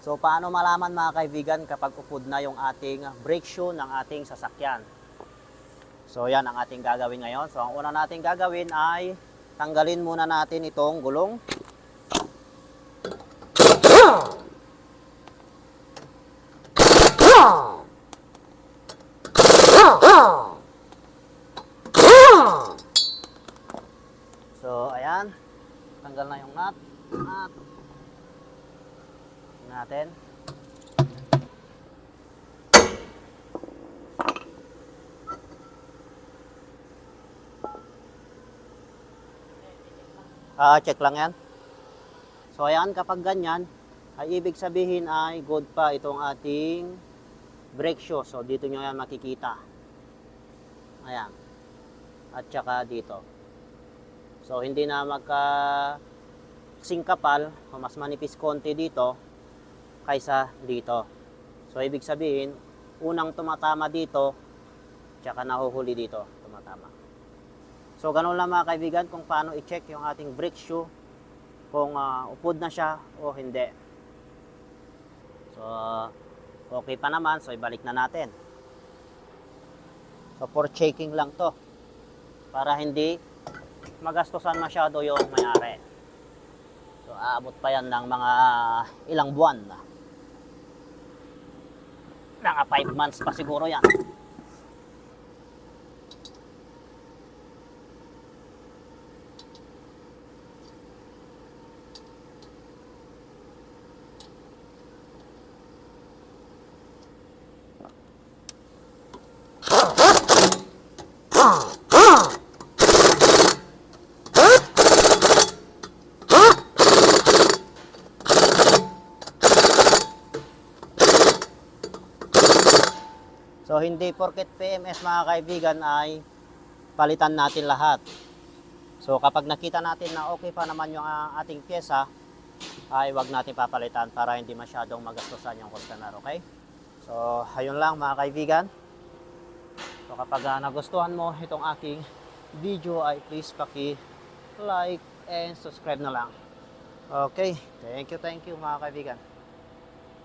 So paano malaman mga kaibigan kapag upod na yung ating brake shoe ng ating sasakyan? So yan ang ating gagawin ngayon. So ang una nating gagawin ay tanggalin muna natin itong gulong. So ayan, tanggal na yung nut. Nut. Natin. Ah, check lang yan. So ayan, kapag ganyan, ay ibig sabihin ay good pa itong ating brake shoe. So dito nyo yan makikita. Ayan. At saka dito. So hindi na magka singkapal o mas manipis konti dito kaysa dito. So ibig sabihin, unang tumatama dito, tsaka nahuhuli dito, tumatama. So ganun lang mga kaibigan kung paano i-check yung ating brake shoe kung ah, upod na siya o hindi. So okay pa naman, so ibalik na natin. So for checking lang to para hindi magastosan masyado yung may-ari. So aabot pa yan ng mga ilang buwan na. Mga 5 months pa siguro yan. So hindi porket PMS mga kaibigan ay palitan natin lahat. So kapag nakita natin na okay pa naman yung ah, ating pyesa, ay wag natin papalitan para hindi masyadong magastusan yung customer, okay? So ayun lang mga kaibigan. So kapag ah, nagustuhan mo itong aking video ay please paki like and subscribe na lang. Okay, thank you, thank you mga kaibigan.